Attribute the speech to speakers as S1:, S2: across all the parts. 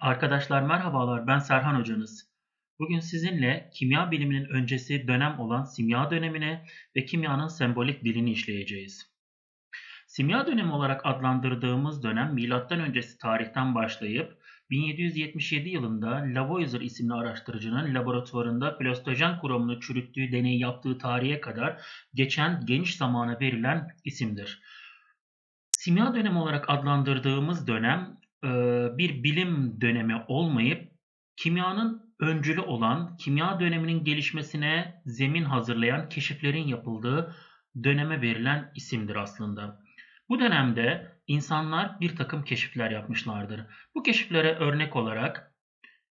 S1: Arkadaşlar merhabalar ben Serhan hocanız. Bugün sizinle kimya biliminin öncesi dönem olan simya dönemine ve kimyanın sembolik dilini işleyeceğiz. Simya dönemi olarak adlandırdığımız dönem milattan öncesi tarihten başlayıp 1777 yılında Lavoisier isimli araştırıcının laboratuvarında plastojen kuramını çürüttüğü deneyi yaptığı tarihe kadar geçen geniş zamana verilen isimdir. Simya dönemi olarak adlandırdığımız dönem bir bilim dönemi olmayıp kimyanın öncülü olan, kimya döneminin gelişmesine zemin hazırlayan keşiflerin yapıldığı döneme verilen isimdir aslında. Bu dönemde insanlar bir takım keşifler yapmışlardır. Bu keşiflere örnek olarak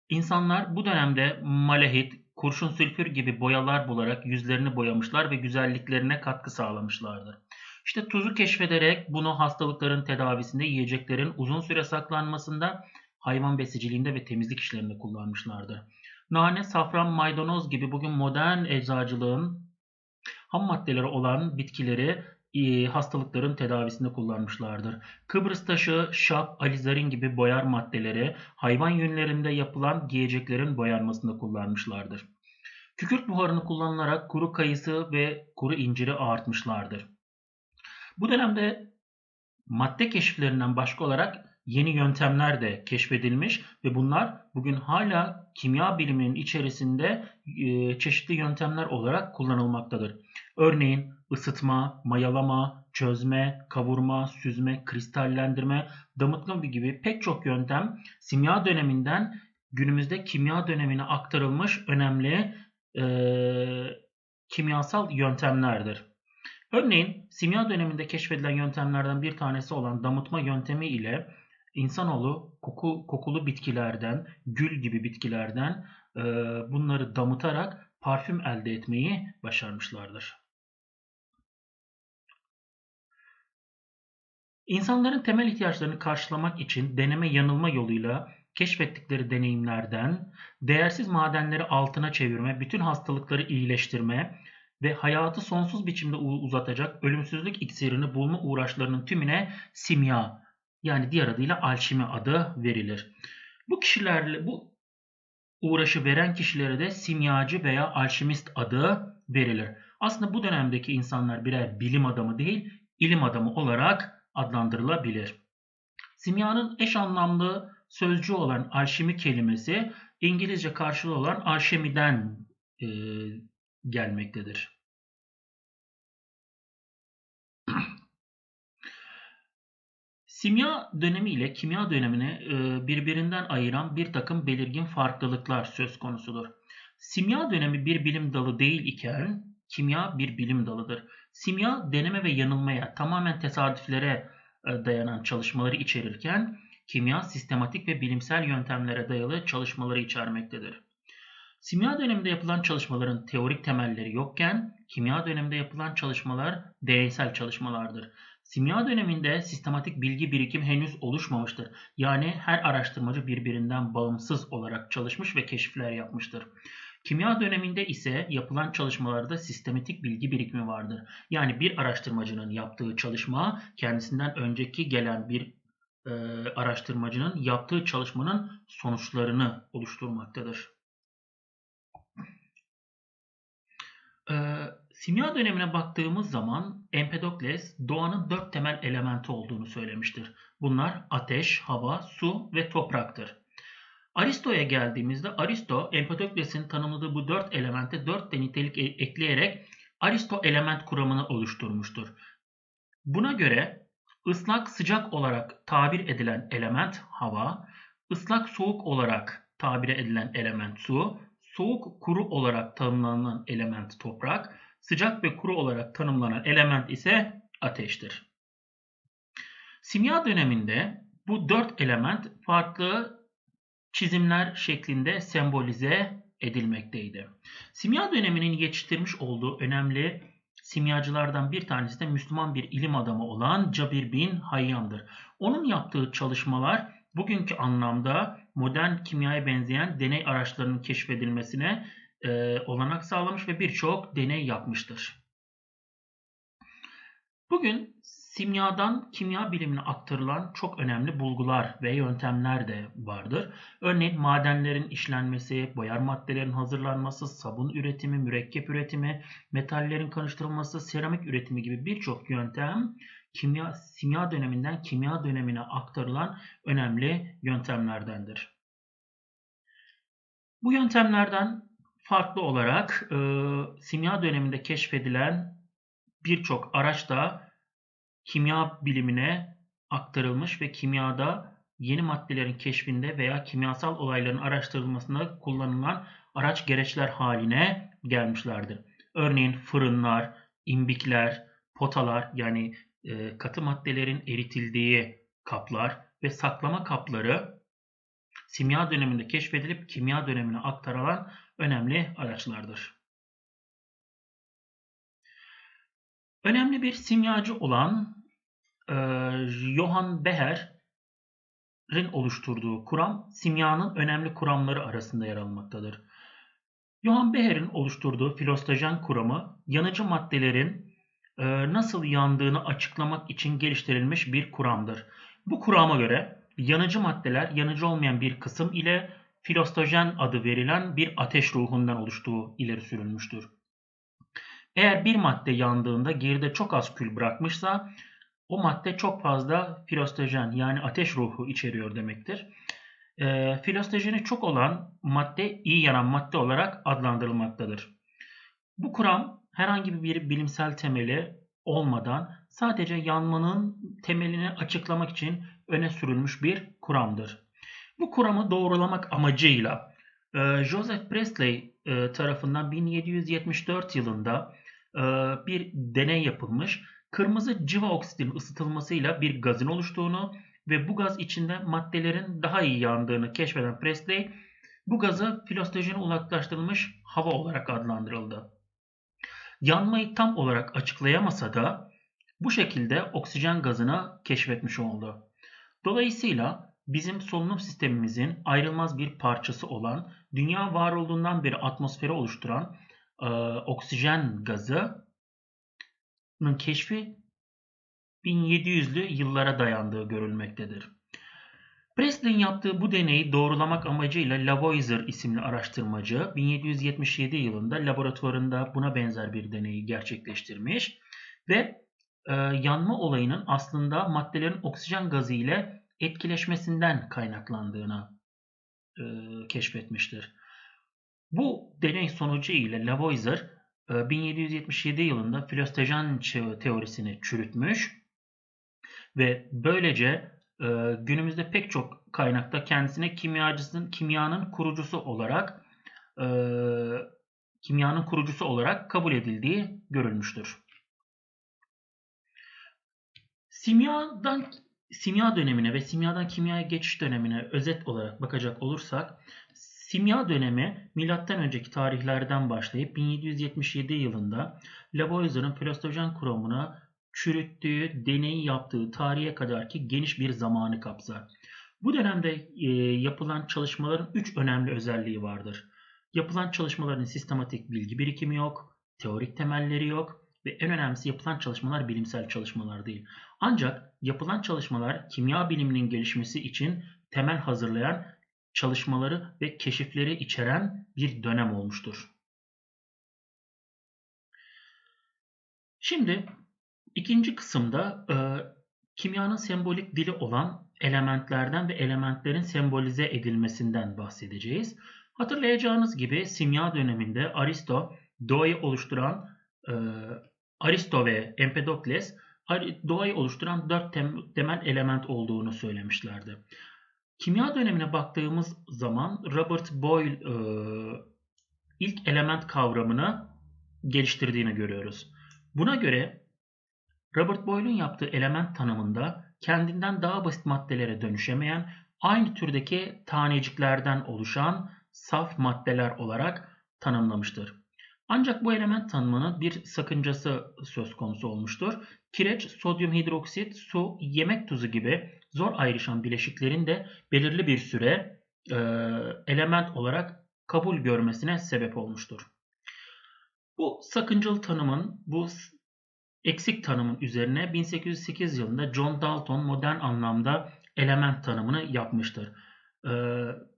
S1: insanlar bu dönemde malahit, kurşun sülfür gibi boyalar bularak yüzlerini boyamışlar ve güzelliklerine katkı sağlamışlardır. İşte tuzu keşfederek bunu hastalıkların tedavisinde, yiyeceklerin uzun süre saklanmasında, hayvan besiciliğinde ve temizlik işlerinde kullanmışlardı. Nane, safran, maydanoz gibi bugün modern eczacılığın ham maddeleri olan bitkileri e, hastalıkların tedavisinde kullanmışlardır. Kıbrıs taşı, şap, alizarin gibi boyar maddeleri hayvan yünlerinde yapılan giyeceklerin boyanmasında kullanmışlardır. Kükürt buharını kullanılarak kuru kayısı ve kuru inciri ağartmışlardır. Bu dönemde madde keşiflerinden başka olarak yeni yöntemler de keşfedilmiş ve bunlar bugün hala kimya biliminin içerisinde e, çeşitli yöntemler olarak kullanılmaktadır. Örneğin ısıtma, mayalama, çözme, kavurma, süzme, kristallendirme, damıtma gibi pek çok yöntem simya döneminden günümüzde kimya dönemine aktarılmış önemli e, kimyasal yöntemlerdir. Örneğin simya döneminde keşfedilen yöntemlerden bir tanesi olan damıtma yöntemi ile insanoğlu koku, kokulu bitkilerden, gül gibi bitkilerden e, bunları damıtarak parfüm elde etmeyi başarmışlardır. İnsanların temel ihtiyaçlarını karşılamak için deneme yanılma yoluyla keşfettikleri deneyimlerden değersiz madenleri altına çevirme, bütün hastalıkları iyileştirme, ve hayatı sonsuz biçimde uzatacak ölümsüzlük iksirini bulma uğraşlarının tümüne simya yani diğer adıyla alşimi adı verilir. Bu kişilerle bu uğraşı veren kişilere de simyacı veya alşimist adı verilir. Aslında bu dönemdeki insanlar birer bilim adamı değil, ilim adamı olarak adlandırılabilir. Simyanın eş anlamlı sözcüğü olan alşimi kelimesi İngilizce karşılığı olan alşemiden e, gelmektedir. Simya dönemi ile kimya dönemini e, birbirinden ayıran bir takım belirgin farklılıklar söz konusudur. Simya dönemi bir bilim dalı değil iken kimya bir bilim dalıdır. Simya deneme ve yanılmaya tamamen tesadüflere e, dayanan çalışmaları içerirken kimya sistematik ve bilimsel yöntemlere dayalı çalışmaları içermektedir. Simya döneminde yapılan çalışmaların teorik temelleri yokken kimya döneminde yapılan çalışmalar deneysel çalışmalardır. Simya döneminde sistematik bilgi birikim henüz oluşmamıştır. Yani her araştırmacı birbirinden bağımsız olarak çalışmış ve keşifler yapmıştır. Kimya döneminde ise yapılan çalışmalarda sistematik bilgi birikimi vardır. Yani bir araştırmacının yaptığı çalışma kendisinden önceki gelen bir e, araştırmacının yaptığı çalışmanın sonuçlarını oluşturmaktadır. Ee, simya dönemine baktığımız zaman Empedokles doğanın dört temel elementi olduğunu söylemiştir. Bunlar ateş, hava, su ve topraktır. Aristo'ya geldiğimizde Aristo Empedokles'in tanımladığı bu dört elemente dört de nitelik e- ekleyerek Aristo element kuramını oluşturmuştur. Buna göre ıslak sıcak olarak tabir edilen element hava, ıslak soğuk olarak tabir edilen element su, soğuk kuru olarak tanımlanan element toprak, sıcak ve kuru olarak tanımlanan element ise ateştir. Simya döneminde bu dört element farklı çizimler şeklinde sembolize edilmekteydi. Simya döneminin yetiştirmiş olduğu önemli simyacılardan bir tanesi de Müslüman bir ilim adamı olan Cabir bin Hayyan'dır. Onun yaptığı çalışmalar bugünkü anlamda modern kimyaya benzeyen deney araçlarının keşfedilmesine e, olanak sağlamış ve birçok deney yapmıştır. Bugün simyadan kimya bilimine aktarılan çok önemli bulgular ve yöntemler de vardır. Örneğin madenlerin işlenmesi, boyar maddelerin hazırlanması, sabun üretimi, mürekkep üretimi, metallerin karıştırılması, seramik üretimi gibi birçok yöntem kimya simya döneminden kimya dönemine aktarılan önemli yöntemlerdendir. Bu yöntemlerden farklı olarak e, simya döneminde keşfedilen birçok araç da kimya bilimine aktarılmış ve kimyada yeni maddelerin keşfinde veya kimyasal olayların araştırılmasında kullanılan araç gereçler haline gelmişlerdir. Örneğin fırınlar, imbikler, potalar yani e, katı maddelerin eritildiği kaplar ve saklama kapları simya döneminde keşfedilip kimya dönemine aktarılan önemli araçlardır. Önemli bir simyacı olan e, Johann Becher'in oluşturduğu kuram simyanın önemli kuramları arasında yer almaktadır. Johann Becher'in oluşturduğu filostojen kuramı yanıcı maddelerin nasıl yandığını açıklamak için geliştirilmiş bir kuramdır. Bu kurama göre yanıcı maddeler yanıcı olmayan bir kısım ile filostojen adı verilen bir ateş ruhundan oluştuğu ileri sürülmüştür. Eğer bir madde yandığında geride çok az kül bırakmışsa o madde çok fazla filostojen yani ateş ruhu içeriyor demektir. E, filostojeni çok olan madde iyi yanan madde olarak adlandırılmaktadır. Bu kuram herhangi bir bilimsel temeli olmadan sadece yanmanın temelini açıklamak için öne sürülmüş bir kuramdır. Bu kuramı doğrulamak amacıyla e, Joseph Priestley e, tarafından 1774 yılında e, bir deney yapılmış. Kırmızı civa oksitin ısıtılmasıyla bir gazın oluştuğunu ve bu gaz içinde maddelerin daha iyi yandığını keşfeden Priestley bu gazı filostojene uzaklaştırılmış hava olarak adlandırıldı. Yanmayı tam olarak açıklayamasa da bu şekilde oksijen gazını keşfetmiş oldu. Dolayısıyla bizim solunum sistemimizin ayrılmaz bir parçası olan dünya var olduğundan beri atmosferi oluşturan e, oksijen gazının keşfi 1700'lü yıllara dayandığı görülmektedir. Presley'in yaptığı bu deneyi doğrulamak amacıyla Lavoisier isimli araştırmacı 1777 yılında laboratuvarında buna benzer bir deneyi gerçekleştirmiş ve e, yanma olayının aslında maddelerin oksijen gazı ile etkileşmesinden kaynaklandığını e, keşfetmiştir. Bu deney sonucu ile Lavoisier 1777 e, yılında filostojen teorisini çürütmüş ve böylece e, günümüzde pek çok kaynakta kendisine kimyacısının kimyanın kurucusu olarak e, kimyanın kurucusu olarak kabul edildiği görülmüştür. Simyadan simya dönemine ve simyadan kimyaya geçiş dönemine özet olarak bakacak olursak simya dönemi milattan önceki tarihlerden başlayıp 1777 yılında Lavoisier'in filostojen kuramına çürüttüğü, deneyi yaptığı tarihe kadar ki geniş bir zamanı kapsar. Bu dönemde e, yapılan çalışmaların üç önemli özelliği vardır. Yapılan çalışmaların sistematik bilgi birikimi yok, teorik temelleri yok ve en önemlisi yapılan çalışmalar bilimsel çalışmalar değil. Ancak yapılan çalışmalar kimya biliminin gelişmesi için temel hazırlayan çalışmaları ve keşifleri içeren bir dönem olmuştur. Şimdi ikinci kısımda e, kimyanın sembolik dili olan elementlerden ve elementlerin sembolize edilmesinden bahsedeceğiz. Hatırlayacağınız gibi simya döneminde Aristo doğayı oluşturan e, Aristo ve Empedokles doğayı oluşturan dört temel element olduğunu söylemişlerdi. Kimya dönemine baktığımız zaman Robert Boyle e, ilk element kavramını geliştirdiğini görüyoruz. Buna göre Robert Boyle'un yaptığı element tanımında kendinden daha basit maddelere dönüşemeyen aynı türdeki taneciklerden oluşan saf maddeler olarak tanımlamıştır. Ancak bu element tanımının bir sakıncası söz konusu olmuştur. Kireç, sodyum hidroksit, su, yemek tuzu gibi zor ayrışan bileşiklerin de belirli bir süre e, element olarak kabul görmesine sebep olmuştur. Bu sakıncalı tanımın, bu eksik tanımın üzerine 1808 yılında John Dalton modern anlamda element tanımını yapmıştır.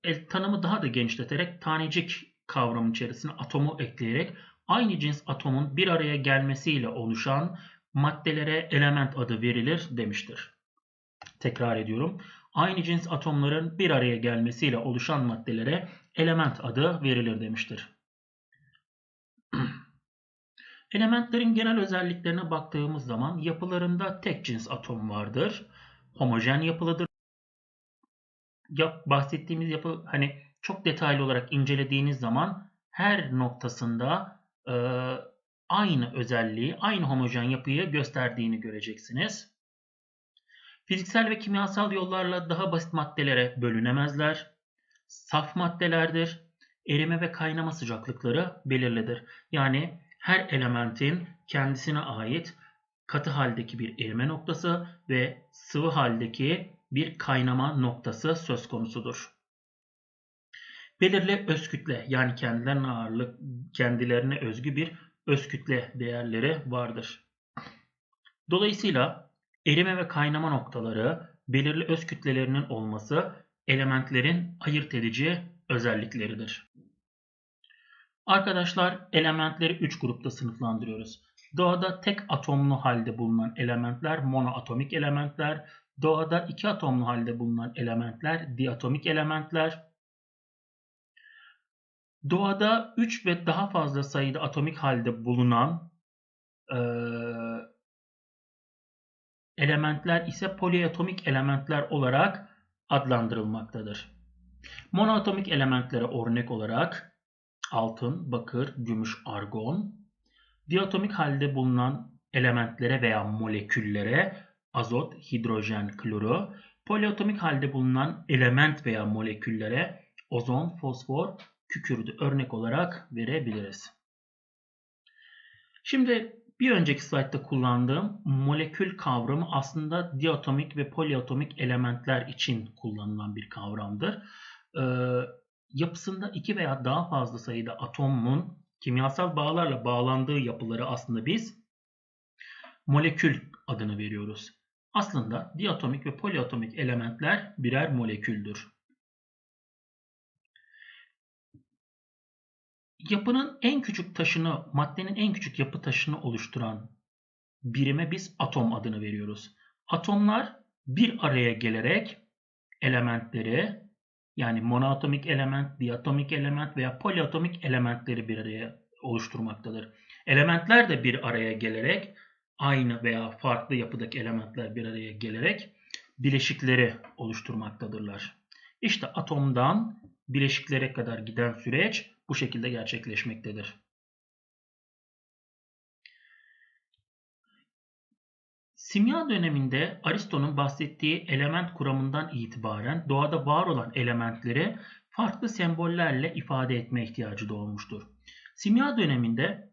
S1: E, tanımı daha da genişleterek tanecik kavramı içerisine atomu ekleyerek aynı cins atomun bir araya gelmesiyle oluşan maddelere element adı verilir demiştir. Tekrar ediyorum. Aynı cins atomların bir araya gelmesiyle oluşan maddelere element adı verilir demiştir. Elementlerin genel özelliklerine baktığımız zaman yapılarında tek cins atom vardır. Homojen yapılıdır. Yap, bahsettiğimiz yapı hani çok detaylı olarak incelediğiniz zaman her noktasında e, aynı özelliği, aynı homojen yapıyı gösterdiğini göreceksiniz. Fiziksel ve kimyasal yollarla daha basit maddelere bölünemezler. Saf maddelerdir. Erime ve kaynama sıcaklıkları belirlidir. Yani her elementin kendisine ait katı haldeki bir erime noktası ve sıvı haldeki bir kaynama noktası söz konusudur. Belirli öz kütle yani kendilerine ağırlık, kendilerine özgü bir öz kütle değerleri vardır. Dolayısıyla erime ve kaynama noktaları belirli öz kütlelerinin olması elementlerin ayırt edici özellikleridir. Arkadaşlar elementleri 3 grupta sınıflandırıyoruz. Doğada tek atomlu halde bulunan elementler monoatomik elementler, doğada iki atomlu halde bulunan elementler diatomik elementler, doğada 3 ve daha fazla sayıda atomik halde bulunan e, elementler ise poliatomik elementler olarak adlandırılmaktadır. Monoatomik elementlere örnek olarak altın, bakır, gümüş, argon, diatomik halde bulunan elementlere veya moleküllere azot, hidrojen, kloru, poliatomik halde bulunan element veya moleküllere ozon, fosfor, kükürdü örnek olarak verebiliriz. Şimdi bir önceki slaytta kullandığım molekül kavramı aslında diatomik ve poliatomik elementler için kullanılan bir kavramdır. Ee, yapısında iki veya daha fazla sayıda atomun kimyasal bağlarla bağlandığı yapıları aslında biz molekül adını veriyoruz. Aslında diatomik ve poliatomik elementler birer moleküldür. Yapının en küçük taşını, maddenin en küçük yapı taşını oluşturan birime biz atom adını veriyoruz. Atomlar bir araya gelerek elementleri yani monoatomik element, diatomik element veya poliatomik elementleri bir araya oluşturmaktadır. Elementler de bir araya gelerek aynı veya farklı yapıdaki elementler bir araya gelerek bileşikleri oluşturmaktadırlar. İşte atomdan bileşiklere kadar giden süreç bu şekilde gerçekleşmektedir. Simya döneminde Aristo'nun bahsettiği element kuramından itibaren doğada var olan elementleri farklı sembollerle ifade etme ihtiyacı doğmuştur. Simya döneminde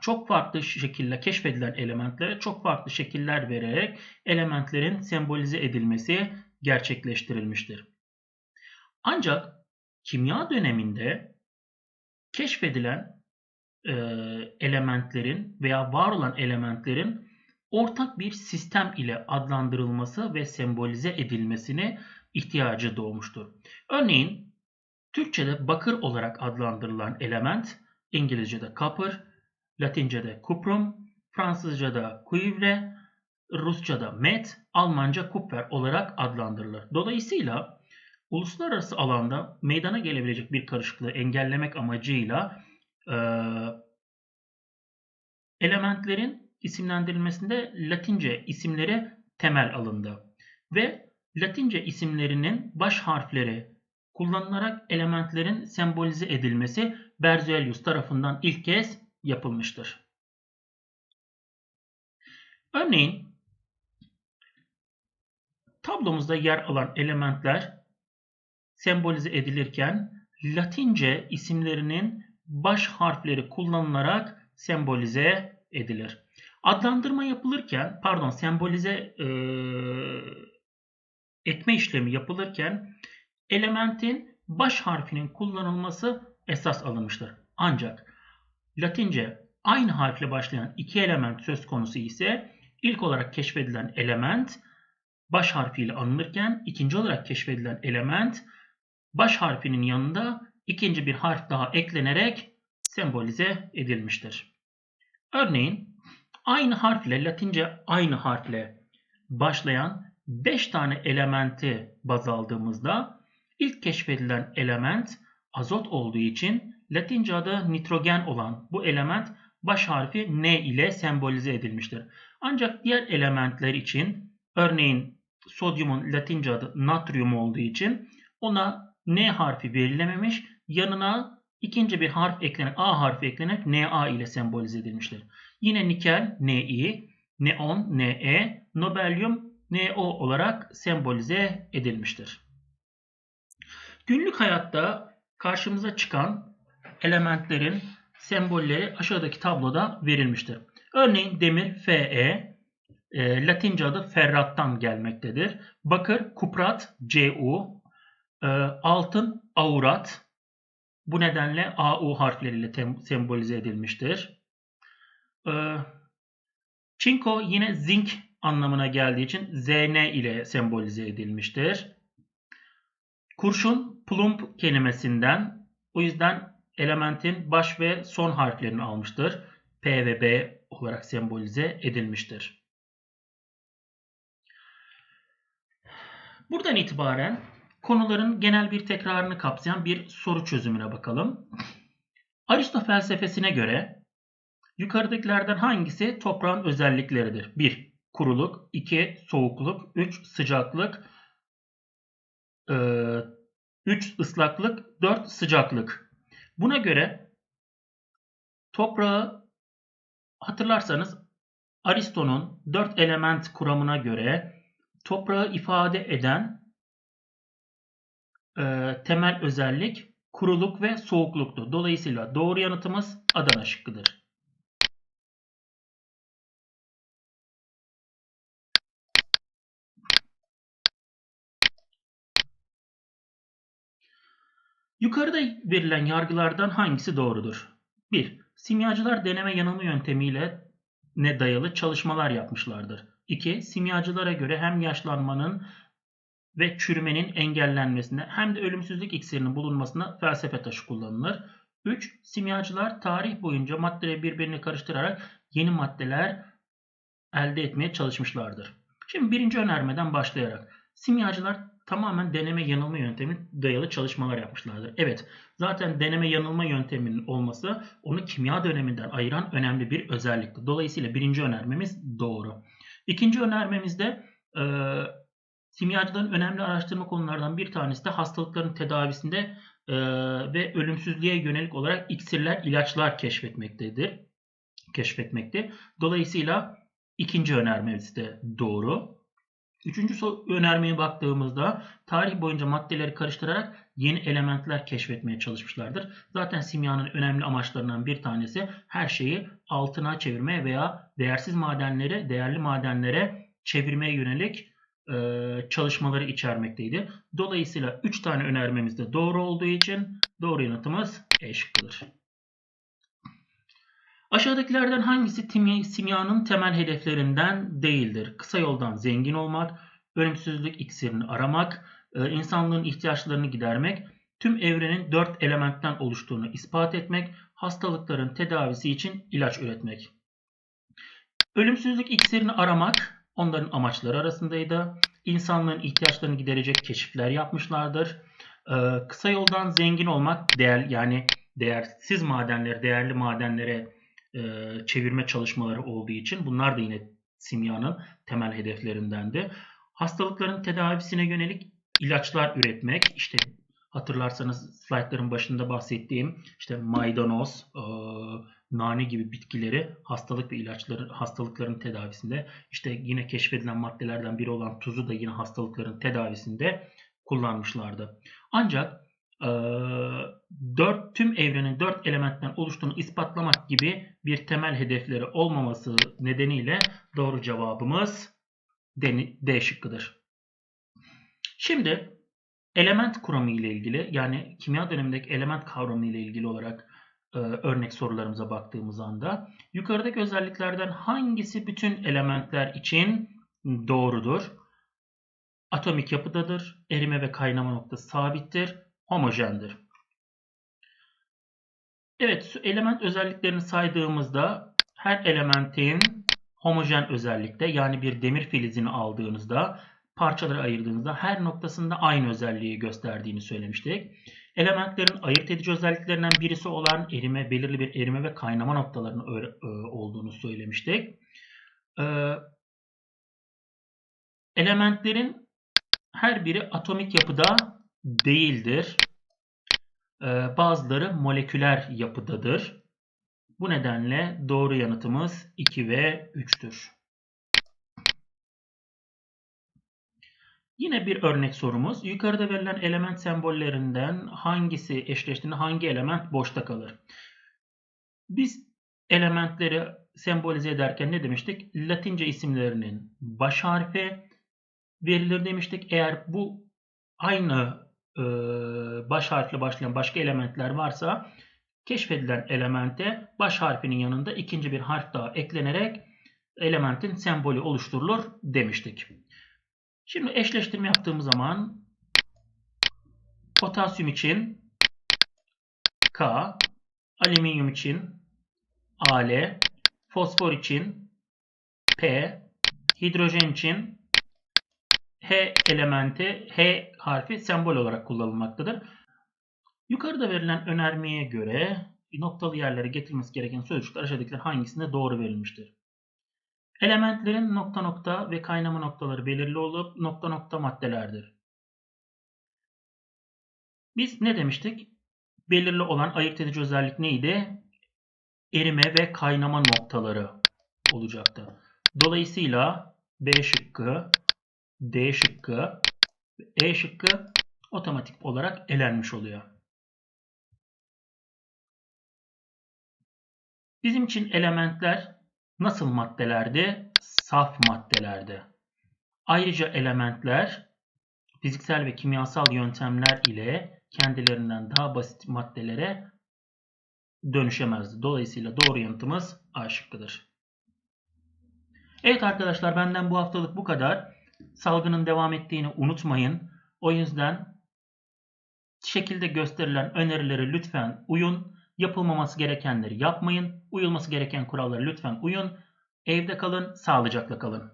S1: çok farklı şekilde keşfedilen elementlere çok farklı şekiller vererek elementlerin sembolize edilmesi gerçekleştirilmiştir. Ancak kimya döneminde keşfedilen e, elementlerin veya var olan elementlerin ortak bir sistem ile adlandırılması ve sembolize edilmesine ihtiyacı doğmuştur. Örneğin Türkçe'de bakır olarak adlandırılan element İngilizce'de copper, Latince'de cuprum, Fransızca'da cuivre, Rusça'da met, Almanca kupfer olarak adlandırılır. Dolayısıyla uluslararası alanda meydana gelebilecek bir karışıklığı engellemek amacıyla e, elementlerin isimlendirilmesinde Latince isimleri temel alındı. Ve Latince isimlerinin baş harfleri kullanılarak elementlerin sembolize edilmesi Berzelius tarafından ilk kez yapılmıştır. Örneğin tablomuzda yer alan elementler sembolize edilirken Latince isimlerinin baş harfleri kullanılarak sembolize edilir. Adlandırma yapılırken, pardon sembolize e, etme işlemi yapılırken elementin baş harfinin kullanılması esas alınmıştır. Ancak Latince aynı harfle başlayan iki element söz konusu ise ilk olarak keşfedilen element baş harfiyle anılırken ikinci olarak keşfedilen element baş harfinin yanında ikinci bir harf daha eklenerek sembolize edilmiştir. Örneğin aynı harfle Latince aynı harfle başlayan 5 tane elementi baz aldığımızda ilk keşfedilen element azot olduğu için Latince adı nitrogen olan bu element baş harfi N ile sembolize edilmiştir. Ancak diğer elementler için örneğin sodyumun Latince adı natrium olduğu için ona N harfi verilememiş yanına ikinci bir harf eklenerek A harfi eklenerek Na ile sembolize edilmiştir. Yine nikel Ni, neon Ne, nobelyum No olarak sembolize edilmiştir. Günlük hayatta karşımıza çıkan elementlerin sembolleri aşağıdaki tabloda verilmiştir. Örneğin demir Fe, e, Latince adı ferrattan gelmektedir. Bakır kuprat Cu, e, altın aurat. Bu nedenle AU harfleriyle sembolize edilmiştir. E, çinko yine zinc anlamına geldiği için Zn ile sembolize edilmiştir. Kurşun plumb kelimesinden o yüzden elementin baş ve son harflerini almıştır. P ve B olarak sembolize edilmiştir. Buradan itibaren konuların genel bir tekrarını kapsayan bir soru çözümüne bakalım. Aristo felsefesine göre yukarıdakilerden hangisi toprağın özellikleridir? 1. Kuruluk 2. Soğukluk 3. Sıcaklık 3. ıslaklık 4. Sıcaklık. Buna göre toprağı hatırlarsanız Aristo'nun 4 element kuramına göre toprağı ifade eden e, temel özellik kuruluk ve soğukluktu. Dolayısıyla doğru yanıtımız Adana şıkkıdır. Yukarıda verilen yargılardan hangisi doğrudur? 1. Simyacılar deneme yanılma yöntemiyle ne dayalı çalışmalar yapmışlardır. 2. Simyacılara göre hem yaşlanmanın ve çürümenin engellenmesinde hem de ölümsüzlük iksirinin bulunmasında felsefe taşı kullanılır. 3. Simyacılar tarih boyunca maddeleri birbirine karıştırarak yeni maddeler elde etmeye çalışmışlardır. Şimdi birinci önermeden başlayarak simyacılar tamamen deneme yanılma yöntemi dayalı çalışmalar yapmışlardır. Evet zaten deneme yanılma yönteminin olması onu kimya döneminden ayıran önemli bir özellikti. Dolayısıyla birinci önermemiz doğru. İkinci önermemizde e, simyacıların önemli araştırma konulardan bir tanesi de hastalıkların tedavisinde e, ve ölümsüzlüğe yönelik olarak iksirler, ilaçlar keşfetmektedir. Keşfetmekte. Dolayısıyla ikinci önermemiz de doğru. Üçüncü önermeye baktığımızda tarih boyunca maddeleri karıştırarak yeni elementler keşfetmeye çalışmışlardır. Zaten simyanın önemli amaçlarından bir tanesi her şeyi altına çevirmeye veya değersiz madenleri değerli madenlere çevirmeye yönelik çalışmaları içermekteydi. Dolayısıyla 3 tane önermemiz de doğru olduğu için doğru yanıtımız E şıkkıdır. Aşağıdakilerden hangisi simyanın temel hedeflerinden değildir? Kısa yoldan zengin olmak, ölümsüzlük iksirini aramak, e, insanlığın ihtiyaçlarını gidermek, tüm evrenin dört elementten oluştuğunu ispat etmek, hastalıkların tedavisi için ilaç üretmek. Ölümsüzlük iksirini aramak onların amaçları arasındaydı. İnsanlığın ihtiyaçlarını giderecek keşifler yapmışlardır. E, kısa yoldan zengin olmak, değer yani değersiz madenleri değerli madenlere e, çevirme çalışmaları olduğu için bunlar da yine simyanın temel hedeflerindendi. Hastalıkların tedavisine yönelik ilaçlar üretmek, işte hatırlarsanız slaytların başında bahsettiğim işte maydanoz, e, nane gibi bitkileri hastalık ve ilaçların hastalıkların tedavisinde işte yine keşfedilen maddelerden biri olan tuzu da yine hastalıkların tedavisinde kullanmışlardı. Ancak e, dört tüm evrenin dört elementten oluştuğunu ispatlamak gibi bir temel hedefleri olmaması nedeniyle doğru cevabımız D, şıkkıdır. Şimdi element kuramı ile ilgili yani kimya dönemindeki element kavramı ile ilgili olarak örnek sorularımıza baktığımız anda yukarıdaki özelliklerden hangisi bütün elementler için doğrudur? Atomik yapıdadır, erime ve kaynama noktası sabittir, homojendir. Evet, element özelliklerini saydığımızda her elementin homojen özellikte yani bir demir filizini aldığınızda parçalara ayırdığınızda her noktasında aynı özelliği gösterdiğini söylemiştik. Elementlerin ayırt edici özelliklerinden birisi olan erime, belirli bir erime ve kaynama noktalarının e, olduğunu söylemiştik. Ee, elementlerin her biri atomik yapıda değildir. Ee, bazıları moleküler yapıdadır. Bu nedenle doğru yanıtımız 2 ve 3'tür. Yine bir örnek sorumuz. Yukarıda verilen element sembollerinden hangisi eşleştiğinde hangi element boşta kalır? Biz elementleri sembolize ederken ne demiştik? Latince isimlerinin baş harfi verilir demiştik. Eğer bu aynı e, baş harfle başlayan başka elementler varsa keşfedilen elemente baş harfinin yanında ikinci bir harf daha eklenerek elementin sembolü oluşturulur demiştik. Şimdi eşleştirme yaptığımız zaman potasyum için K, alüminyum için Al, fosfor için P, hidrojen için H elementi, H harfi sembol olarak kullanılmaktadır. Yukarıda verilen önermeye göre noktalı yerlere getirilmesi gereken sözcükler aşağıdakiler hangisinde doğru verilmiştir? Elementlerin nokta nokta ve kaynama noktaları belirli olup nokta nokta maddelerdir. Biz ne demiştik? Belirli olan ayırt edici özellik neydi? Erime ve kaynama noktaları olacaktı. Dolayısıyla B şıkkı, D şıkkı E şıkkı otomatik olarak elenmiş oluyor. Bizim için elementler nasıl maddelerdi? Saf maddelerdi. Ayrıca elementler fiziksel ve kimyasal yöntemler ile kendilerinden daha basit maddelere dönüşemezdi. Dolayısıyla doğru yanıtımız A şıkkıdır. Evet arkadaşlar benden bu haftalık bu kadar. Salgının devam ettiğini unutmayın. O yüzden şekilde gösterilen önerileri lütfen uyun. Yapılmaması gerekenleri yapmayın. Uyulması gereken kurallara lütfen uyun. Evde kalın, sağlıcakla kalın.